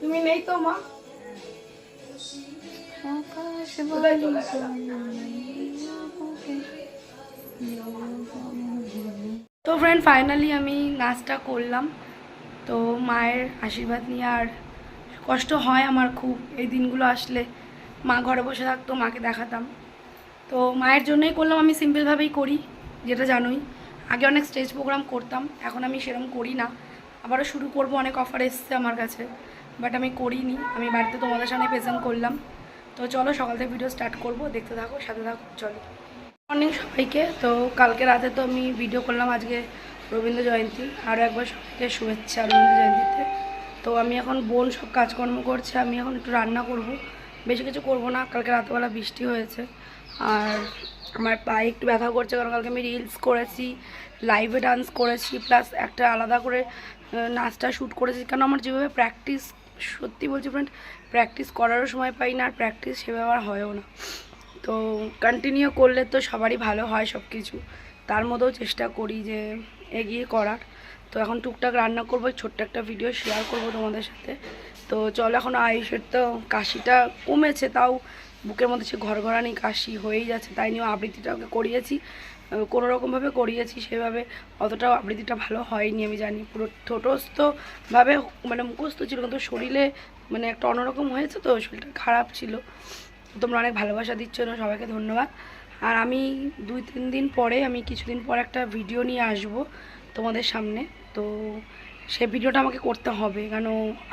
তুমি নেই তো, মা? চলে তো ফ্রেন্ড ফাইনালি আমি নাচটা করলাম। তো মায়ের আশীর্বাদ নিয়ে আর কষ্ট হয় আমার খুব। এই দিনগুলো আসলে মা ঘরে বসে থাকতো, মাকে দেখাতাম। তো মায়ের জন্যই করলাম, আমি সিম্পলভাবেই করি, যেটা জানোই। আগে অনেক স্টেজ প্রোগ্রাম করতাম, এখন আমি সেরকম করি না। আবারও শুরু করব, অনেক অফার এসছে আমার কাছে বাট আমি করিনি। আমি বাড়িতে তোমাদের সামনে প্রেজেন্ট করলাম। তো চলো, সকাল থেকে ভিডিও স্টার্ট করব। দেখতে থাকো, সাথে থাকো, চলো। মর্নিং সবাইকে। তো কালকে রাতে তো আমি ভিডিও করলাম আজকে রবীন্দ্র জয়ন্তী। আরও একবার সবাইকে শুভেচ্ছা রবীন্দ্র জয়ন্তীতে। তো আমি এখন বোন সব কাজকর্ম করছে, আমি এখন একটু রান্না করব। বেশি কিছু করব না, কালকে রাতেবেলা বৃষ্টি হয়েছে। আর আমার পায়ে একটু ব্যথা করছে, কারণ কালকে আমি রিলস করেছি লাইভে ডান্স করেছি প্লাস একটা আলাদা করে নাচটা শ্যুট করেছি। কারণ আমার যেভাবে প্র্যাকটিস সত্যি বলছি ফ্রেন্ড প্র্যাকটিস করারও সময় পাই না, আর প্র্যাকটিস সেভাবে আমার হয়ও না। তো কন্টিনিউ করলে তো সবারই ভালো হয় সব কিছু তার মধ্যেও চেষ্টা করি যে এগিয়ে করার। তো এখন টুকটাক রান্না করব, ছোট্ট একটা ভিডিও শেয়ার করব তোমাদের সাথে। তো চলো এখন আয়ুষের তো কাশিটা কমেছে, তাও বুকের মধ্যে সে ঘর ঘরানি কাশি হয়েই যাচ্ছে, তাই নিয়ে আবৃত্তিটা ওকে করিয়েছি। কোনো রকমভাবে করিয়েছি, সেভাবে অতটাও আবৃত্তিটা ভালো হয়নি আমি জানি। পুরো ঠোঁটস্থভাবে মানে মুখস্থ ছিল, কিন্তু শরীরে মানে একটা অন্যরকম হয়েছে তো, শরীরটা খারাপ ছিল। তোমরা অনেক ভালোবাসা দিচ্ছ না, সবাইকে ধন্যবাদ। আর আমি দুই তিন দিন পরে, আমি কিছুদিন পর একটা ভিডিও নিয়ে আসব তোমাদের সামনে। তো সে ভিডিওটা আমাকে করতে হবে, কেন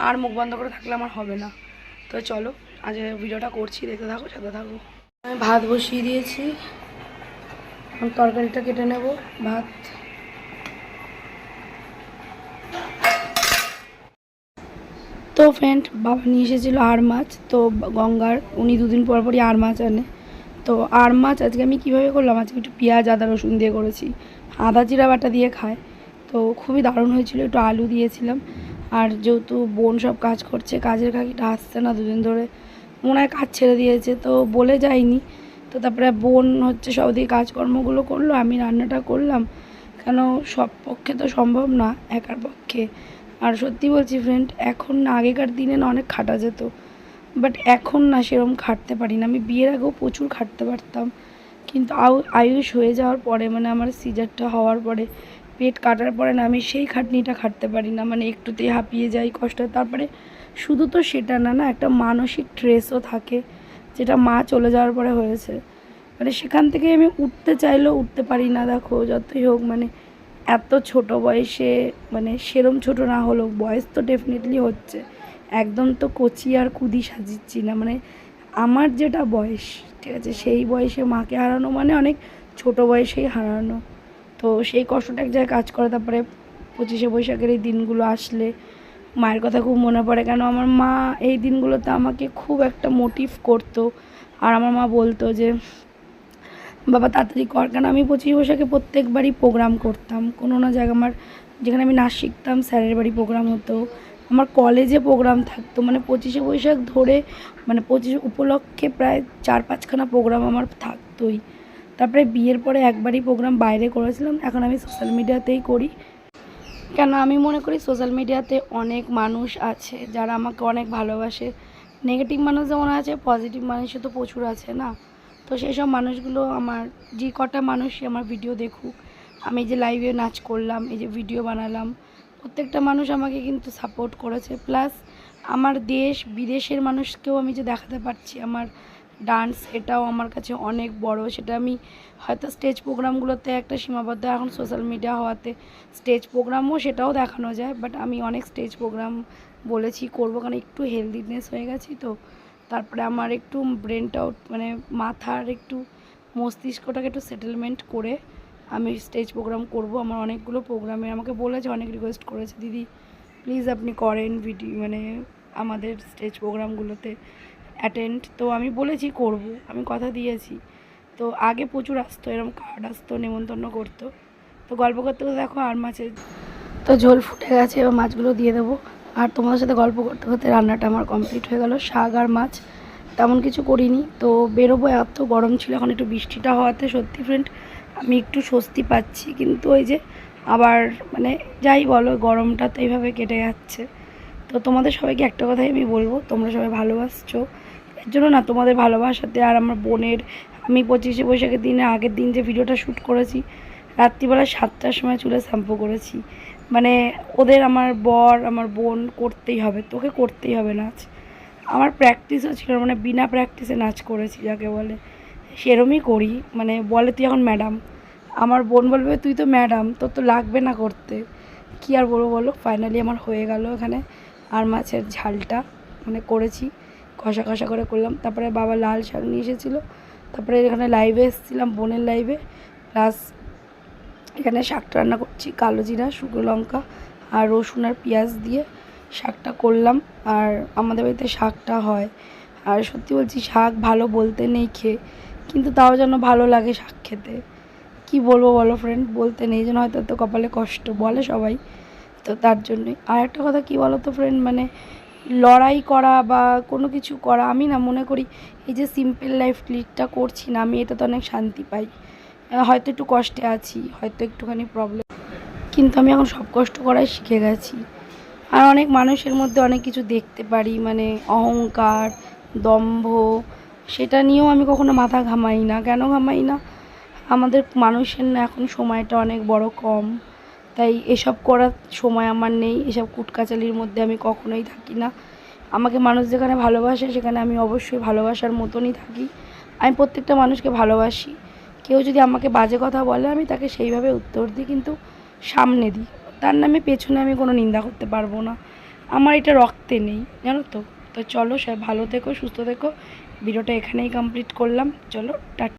আর মুখ বন্ধ করে থাকলে আমার হবে না। তো চলো। আজ ভিডিওটা করছি, দেখতে থাকো, সাথে থাকো। আমি ভাত বসিয়ে দিয়েছি। তরকারিটা কেটে নেব, ভাত। তো ফ্রেন্ড বাবা নিয়ে এসেছিল আর মাছ, তো গঙ্গার, উনি দুদিন পর পরই আর মাছ আনে। তো আর মাছ আজকে আমি কীভাবে করলাম? আজকে একটু পেঁয়াজ, আদা, রসুন দিয়ে করেছি। আদা জিরা বাটা দিয়ে খায়। তো খুবই দারুণ হয়েছিল, একটু আলু দিয়েছিলাম। আর যেহেতু বোন সব কাজ করছে, কাজের কাকিটা আসছে না দুদিন ধরে। মনে হয় কাজ ছেড়ে দিয়েছে, তো বলে যায়নি। তো তারপরে বোন হচ্ছে সব দিকে কাজকর্মগুলো করল, আমি রান্নাটা করলাম। কেন সব পক্ষে তো সম্ভব না, একার পক্ষে। আর সত্যি বলছি ফ্রেন্ড এখন না, আগেকার দিনে না অনেক খাটা যেত। বাট এখন না সেরকম খাটতে পারি না। আমি বিয়ের আগেও প্রচুর খাটতে পারতাম। কিন্তু আয়ুষ হয়ে যাওয়ার পরে মানে আমার সিজারটা হওয়ার পরে পেট কাটার পরে না আমি সেই খাটনিটা খাটতে পারি না মানে একটুতেই হাঁপিয়ে যাই কষ্ট। তারপরে শুধু তো সেটা না না একটা মানসিক ট্রেসও থাকে, যেটা মা চলে যাওয়ার পরে হয়েছে। মানে সেখান থেকে আমি উঠতে চাইলেও উঠতে পারি না, দেখো, যতই হোক মানে এত ছোট বয়সে মানে সেরম ছোট না হলেও বয়স তো ডেফিনেটলি হচ্ছে। একদম তো কচি আর কুদি সাজিচ্ছি না মানে আমার যেটা বয়স, ঠিক আছে, সেই বয়সে মাকে হারানো মানে অনেক ছোট বয়সেই হারানো। তো সেই কষ্টটা এক জায়গায় কাজ করে, তারপরে পঁচিশে বৈশাখের এই দিনগুলো আসলে মায়ের কথা খুব মনে পড়ে, কেন আমার মা এই দিনগুলোতে আমাকে খুব একটা মোটিভ করতো। আর আমার মা বলতো যে, বাবা, তাড়াতাড়ি কর। কেন আমি পঁচিশ বৈশাখে প্রত্যেকবারই প্রোগ্রাম করতাম। কোনো না জায়গা আমার, যেখানে আমি নাচ শিখতাম, স্যারের বাড়ি প্রোগ্রাম হতো। আমার কলেজে প্রোগ্রাম থাকতো। মানে পঁচিশে বৈশাখ ধরে মানে পঁচিশ উপলক্ষে প্রায় চার পাঁচখানা প্রোগ্রাম আমার থাকতোই। তারপরে বিয়ের পরে একবারই প্রোগ্রাম বাইরে করেছিলাম, এখন আমি সোশ্যাল মিডিয়াতেই করি। কেন আমি মনে করি সোশ্যাল মিডিয়াতে অনেক মানুষ আছে, যারা আমাকে অনেক ভালোবাসে। নেগেটিভ মানুষ যেমন আছে পজিটিভ মানুষও তো প্রচুর আছে না? তো সেই সব মানুষগুলো আমার, যে কটা মানুষই আমার ভিডিও দেখুক, আমি যে লাইভে নাচ করলাম, এই যে ভিডিও বানালাম, প্রত্যেকটা মানুষ আমাকে কিন্তু সাপোর্ট করেছে। প্লাস আমার দেশ, বিদেশের মানুষকেও আমি যে দেখাতে পারছি, আমার ডান্স এটাও আমার কাছে অনেক বড়। সেটা আমি হয়তো স্টেজ প্রোগ্রামগুলোতে একটা সীমাবদ্ধ, এখন সোশ্যাল মিডিয়া হওয়াতে স্টেজ প্রোগ্রামও সেটাও দেখানো যায় বাট আমি অনেক স্টেজ প্রোগ্রাম বলেছি, করব কারণ একটু হেলদিনেস হয়ে গেছি তো। তারপরে আমার একটু ব্রেনটাও মানে মাথার একটু মস্তিষ্কটাকে একটু সেটেলমেন্ট করে আমি স্টেজ প্রোগ্রাম করব। আমার অনেকগুলো প্রোগ্রামে আমাকে বলেছে, অনেক রিকোয়েস্ট করেছে, দিদি প্লিজ আপনি করেন ভিডিও মানে আমাদের স্টেজ প্রোগ্রামগুলোতে। অ্যাটেন্ড তো আমি বলেছি করব, আমি কথা দিয়েছি। তো আগে প্রচুর আসতো এরকম কার্ড আসতো, নেমন্তন্ন করতো। তো গল্প করতে করতে দেখো আর মাছের তো ঝোল ফুটে গেছে, এবার মাছগুলো দিয়ে দেবো। আর তোমাদের সাথে গল্প করতে করতে রান্নাটা আমার কমপ্লিট হয়ে গেল। শাক আর মাছ তেমন কিছু করিনি। তো বেরোবো, এত গরম ছিল, এখন একটু বৃষ্টিটা হওয়াতে সত্যি ফ্রেন্ড আমি একটু স্বস্তি পাচ্ছি। কিন্তু ওই যে আবার মানে যাই বলো, গরমটা তো এইভাবে কেটে যাচ্ছে। তো তোমাদের সবাইকে একটা কথাই আমি বলব, তোমরা সবাই ভালোবাসছো। এর জন্য না তোমাদের ভালোবাসাতে আর আমার বোনের, আমি পঁচিশে বৈশাখের দিনে আগের দিন যে ভিডিওটা শ্যুট করেছি, রাত্রিবেলা সাতটার সময় চুলে শ্যাম্পু করেছি। মানে ওদের আমার বর, আমার বোন করতেই হবে, তোকে করতেই হবে নাচ। আমার প্র্যাকটিসও ছিল মানে বিনা প্র্যাকটিসে নাচ করেছি, যাকে বলে। সেরমই করি মানে বলে তুই এখন ম্যাডাম আমার বোন বলবে, তুই তো ম্যাডাম তোর তো লাগবে না করতে। কি আর বলব বলো ফাইনালি আমার হয়ে গেল এখানে। আর মাছের ঝালটা মানে করেছি। কষা কষা করে করলাম। তারপরে বাবা লাল শাক নিয়ে এসেছিল। তারপরে এখানে লাইভে এসেছিলাম, বোনের লাইভে প্লাস এখানে শাকটা রান্না করছি, কালো জিরা, শুকনো লঙ্কা আর রসুন আর পেঁয়াজ দিয়ে শাকটা করলাম। আর আমাদের বাড়িতে শাকটা হয়। আর সত্যি বলছি, শাক ভালো বলতে নেই খেয়ে। কিন্তু তাও যেন ভালো লাগে শাক খেতে। কি বলব বলো ফ্রেন্ড বলতে নেই যেন হয়তো তো কপালে কষ্ট, বলে সবাই। তো তার জন্যই। আর একটা কথা কি বলো তো ফ্রেন্ড মানে লড়াই করা বা কোনো কিছু করা, আমি না মনে করি এই যে সিম্পল লাইফ লিডটা করছি না, আমি এটাতে অনেক শান্তি পাই। হয়তো একটু কষ্টে আছি, হয়তো একটুখানি প্রবলেম কিন্তু আমি এখন সব কষ্ট করাই শিখে গেছি। আর অনেক মানুষের মধ্যে অনেক কিছু দেখতে পারি মানে অহংকার, দম্ভ, সেটা নিয়েও আমি কখনো মাথা ঘামাই না। কেন ঘামাই না? আমাদের মানুষের না এখন সময়টা অনেক বড় কম। তাই এসব করার সময় আমার নেই, এসব কুটকাচালির মধ্যে আমি কখনোই থাকি না। আমাকে মানুষ যেখানে ভালোবাসে, সেখানে আমি অবশ্যই ভালোবাসার মতনই থাকি। আমি প্রত্যেকটা মানুষকে ভালোবাসি। কেউ যদি আমাকে বাজে কথা বলে, আমি তাকে সেইভাবে উত্তর দিই, কিন্তু সামনে দিই। তার নামে পেছনে আমি কোনো নিন্দা করতে পারব না। আমার এটা রক্তে নেই, জানো তো? তো চলো সবাই ভালো থেকো, সুস্থ থেকো। ভিডিওটা এখানেই কমপ্লিট করলাম। চলো টাটা